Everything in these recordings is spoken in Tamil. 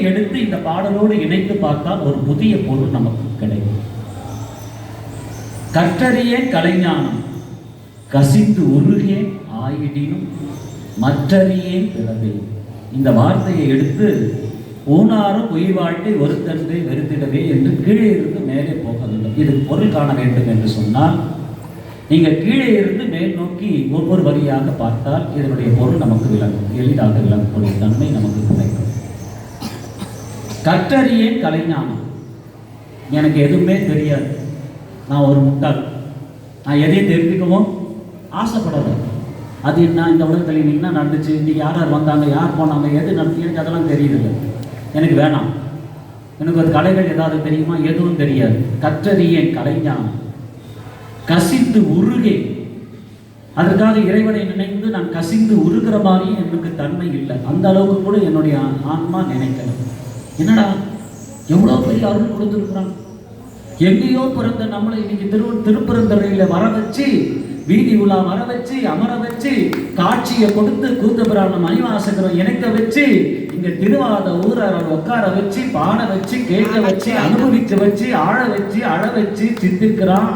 எடுத்து இந்த பாடலோடு இணைத்து பார்த்தால் ஒரு புதிய பொருள் நமக்கு கிடைக்கும். கற்றறிய கலைஞானம் கசிந்து உருகே ஆயிடினும் மற்றறியே பிறவே. இந்த வார்த்தையை எடுத்து ஊனாரும் உயிர் வாழ்க்கை ஒருத்தன்றே வெறுத்திடவே என்று கீழே இருந்து மேலே போக வேண்டும். இது பொருள் காண வேண்டும் என்று சொன்னால் நீங்கள் கீழே இருந்து மேல் நோக்கி ஒவ்வொரு வரியாக பார்த்தால் இதனுடைய பொருள் நமக்கு விளங்கும். எளிதாக விளங்கக்கூடிய தன்மை நமக்கு கிடைக்கும். கற்றறியேன் கலைஞானம். எனக்கு எதுவுமே தெரியாது. நான் ஒரு முட்டாள். நான் எதையும் தெரிஞ்சுக்கவும் ஆசைப்படாத அது என்ன இந்த உலகத்தில் இன்னைக்கு என்ன நடந்துச்சு? இன்னைக்கு யார் யார் வந்தாங்க? யார் போனாங்க? எது நடந்து எனக்கு அதெல்லாம் தெரியுதில்ல எனக்கு வேணாம். எனக்கு ஒரு கலைகள் ஏதாவது தெரியுமா? எதுவும் தெரியாது. கற்றறியேன் கலைஞானம். கசிந்து உருகே. அதற்காக இறைவனை நினைந்து நான் கசிந்து உருகிற மாதிரியும் எனக்கு தன்மை இல்லை. அந்த அளவுக்கு கூட என்னுடைய ஆன்மா நினைக்கணும் என்னடா? எவ்வளோ பெரிய அருள் கொடுத்துருக்குறான் எங்கேயோ பிறந்த நம்மளை இன்னைக்கு திரு திருப்பெருந்துறையில வர வச்சு வீதி உலா வர வச்சு அமர வச்சு காட்சியை கொடுத்து கூத்தபிராணம் மணிவாசகரம் இணைக்க வச்சு இங்க திருவாத ஊரை உட்கார வச்சு பாட வச்சு கேட்க வச்சு அனுபவிக்க வச்சு ஆழ வச்சு அழ வச்சு சிந்திக்கிறான்.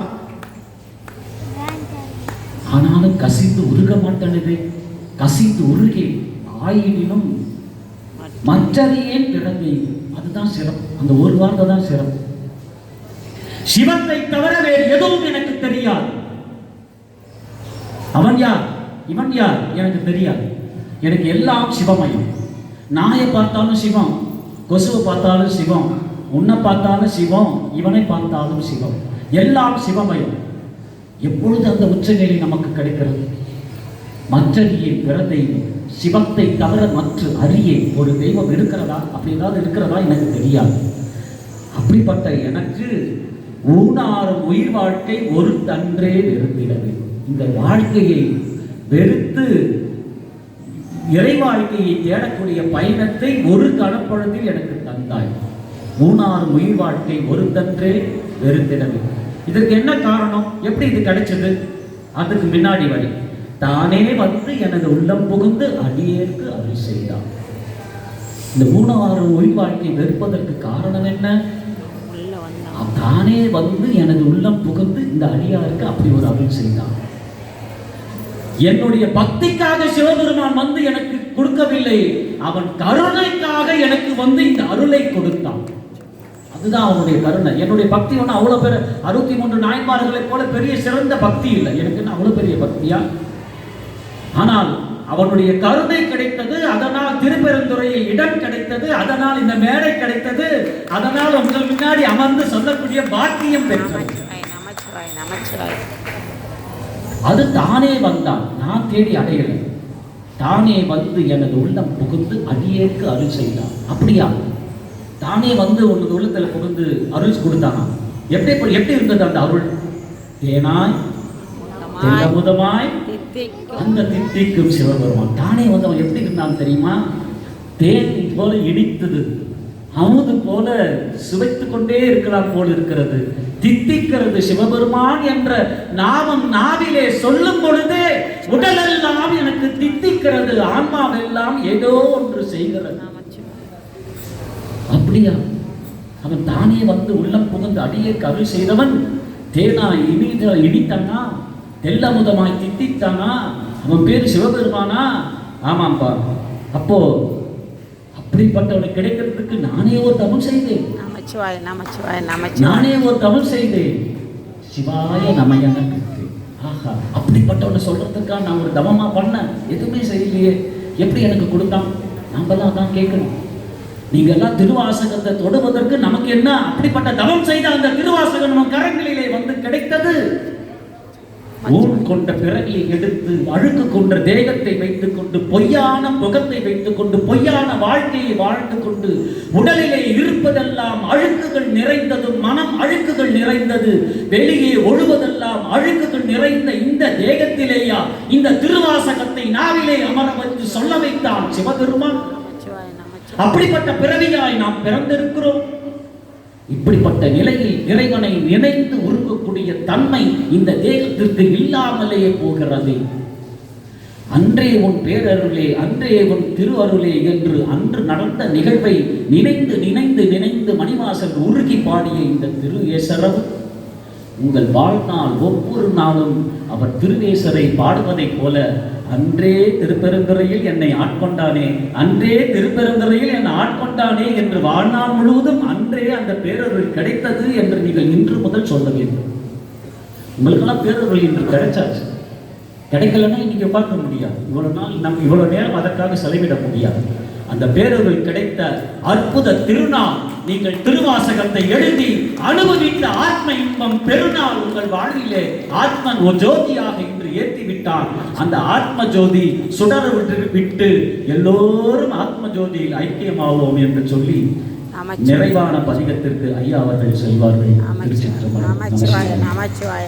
ஆனாலும் கசிந்து உருக மாட்டேனுது. கசிந்து உருகி ஆயினும் மற்றதையே பிறந்தை அதுதான் சிறப்பு. அந்த ஒரு வார்த்தை தான் சிறப்பு. சிவத்தை தவிர வேறு எதுவும் எனக்கு தெரியாது. அவன் யார்? இவன் யார்? எனக்கு தெரியாது. எனக்கு எல்லாம் சிவமயம். நாயை பார்த்தாலும் சிவம் கொசுவை பார்த்தாலும் சிவம் உன்னை பார்த்தாலும் சிவம் இவனை பார்த்தாலும் சிவம். எல்லாம் சிவமயம். எப்பொழுது அந்த உச்சநிலை நமக்கு கிடைக்கிறது? மற்றறியே பிற தெய்வம் சிவத்தை தவிர மற்ற அறியே ஒரு தெய்வம் இருக்கிறதா அப்படி ஏதாவது இருக்கிறதா எனக்கு தெரியாது. அப்படிப்பட்ட எனக்கு ஊனாரும் உயிர் வாழ்க்கை ஒரு தன்றே வெறுத்திடவே. இந்த வாழ்க்கையை வெறுத்து இறை வாழ்க்கையை தேடக்கூடிய பயணத்தை ஒரு கணப்பொழுதில் எனக்கு தந்தாய். மூணாறு உயிர் வாழ்க்கை ஒரு தன்றே வெறுத்திடவே. இதற்கு என்ன காரணம்? எப்படி இது கிடைச்சது? அதுக்கு முன்னாடி வரை. தானே வந்து எனது உள்ளம் புகுந்து அடியேற்கு அருள் செய்தான் இந்த மூணாறு உயிர் வாழ்க்கை வெறுப்பதற்கு காரணம் என்ன? தானே வந்து எனது உள்ளம் புகுந்து இந்த அடியாருக்கு அப்படி ஒரு அருள் செய்தான் என்னுடைய பக்திக்காக சிவபெருமான் வந்து எனக்கு கொடுக்கவில்லை. அவன் கருணைக்காக எனக்கு வந்து இந்த அருளை கொடுத்தான். அதுதான் அவனுடைய கருணை. என்னுடைய பக்தி ஒன்று அவ்வளோ பெரிய அறுபத்தி மூன்று நாயன்மார்களைப் போல பெரிய சிறந்த பக்தி இல்லை. எனக்கு என்ன அவ்வளோ பெரிய பக்தியா? ஆனால் அவனுடைய கருணை கிடைத்தது அதனால் திருப்பெருந்துறையில் இடம் கிடைத்தது அதனால் இந்த மேடை கிடைத்தது அதனால் உங்கள் முன்னாடி அமர்ந்து சொல்லக்கூடிய பாக்கியம் பெற்றது. அது தானே வந்தான் நான் தேடி அடையலை. தானே வந்து எனது உள்ளம் புகுந்து அடியேற்கு அருள் செய்தான் அப்படியா? தானே வந்து உனது உள்ளத்துல புகுந்து அருள் கொடுத்தானா? எப்படி எப்படி- இருந்தது அந்த அருள்? தேனாய் தெல்லமுதமாய் அந்த தித்திக்கும் சிவபெருமான். தானே வந்து அவன் எப்படி இருந்தான் தெரியுமா? தேன் போல இனித்தது அமுது போல சுவைத்துக் கொண்டே இருக்கலாம் போல் இருக்கிறது. தித்திக்கிறது சிவபெருமான் என்ற நாமம் நாவிலே சொல்லும் பொழுது உடலெல்லாம் எனக்கு தித்திக்கிறது. ஆன்மாவெல்லாம் ஏதோ ஒன்று செய்கிறது. அப்படியா? அவன் தானே வந்து உள்ளம் புகுந்து அடியே அருள் செய்தவன். தேனா இனித இனித்தானா தெல்லமுதமாய் தித்தித்தானா? அவன் பேர் சிவபெருமானா? ஆமாம்பா. அப்போ அப்படிப்பட்டவனை கிடைக்கிறதுக்கு நானே ஒரு தவம் செய்தேன். நானே ஒரு தவம் செய்தேன். சிவாய நம எனக்கு ஆஹா அப்படிப்பட்டவனை சொல்றதுக்காக நான் ஒரு தவமா பண்ணேன் எதுவுமே செய்யலையே. எப்படி எனக்கு கொடுத்தான்? நாமெல்லாம் தான் கேட்கணும். நீங்க எல்லாம் திருவாசகத்தை தொடுவதற்கு நமக்கு என்ன? அப்படிப்பட்ட தவம் செய்த அந்த திருவாசகம் நம்ம கரங்களிலே வந்து கிடைத்தது. ஊன் கொண்ட பிறவியை எடுத்து அழுக்கு கொண்ட தேகத்தை வைத்துக் கொண்டு பொய்யான முகத்தை வைத்துக் கொண்டு பொய்யான வாழ்க்கையை வாழ்ந்து கொண்டு உடலிலே இருப்பதெல்லாம் அழுக்குகள் நிறைந்தது மனம் அழுக்குகள் நிறைந்தது வெளியே ஒழுவதெல்லாம் அழுக்குகள் நிறைந்த இந்த தேகத்திலேயா இந்த திருவாசகத்தை நாவிலே அமர வைத்து சொல்ல வைத்தான் சிவபெருமான். அப்படிப்பட்ட பிறவியாய் நாம் பிறந்திருக்கிறோம். இப்படிப்பட்ட நிலையில் இறைவனை நினைந்து உருகக்கூடிய தன்மை இந்த தேகத்திற்கு இல்லாமலேயே போகிறது. அன்றே உன் பேரருளே அன்றே உன் திருவருளே என்று அன்று நடந்த நிகழ்வை நினைந்து நினைந்து நினைந்து மணிவாசல் உருகி பாடிய இந்த திரு ஏசரவு உங்கள் வாழ்நாள் ஒவ்வொரு நாளும் அவர் திருநேசரை பாடுவதைப் போல அன்றே திருப்பெருந்துறையில் என்னை ஆட்கொண்டானே அன்றே திருப்பெருந்துறையில் என்னை ஆட்கொண்டானே என்று வாழ்நாள் முழுவதும் அன்றே அந்த பேரருள் கிடைத்தது என்று நீங்கள் இன்று முதல் சொல்ல வேண்டும். உங்களுக்கெல்லாம் பேரருள் இன்று கிடைச்சாச்சு. கிடைக்கலன்னா இன்னைக்கு பார்க்க முடியாது. இவ்வளவு நாள் நம் இவ்வளவு நேரம் அதற்காக செலவிட முடியாது. அந்த பேரருள் கிடைத்த அற்புத திருநாள் நீங்கள் திருவாசகத்தை எழுதி அனு இன்பம் பெருநாள் உங்கள் வாழ்விலே. ஆத்மன் ஜோதியாக இன்று ஏற்றி விட்டார் அந்த ஆத்ம ஜோதி சுடர விட்டு விட்டு எல்லோரும் ஆத்ம ஜோதியில் ஐக்கியமாவோம் என்று சொல்லி நிறைவான பதிகத்திற்கு ஐயா அவர்கள் செல்வார்கள். நமச்சிவாய. நமச்சிவாய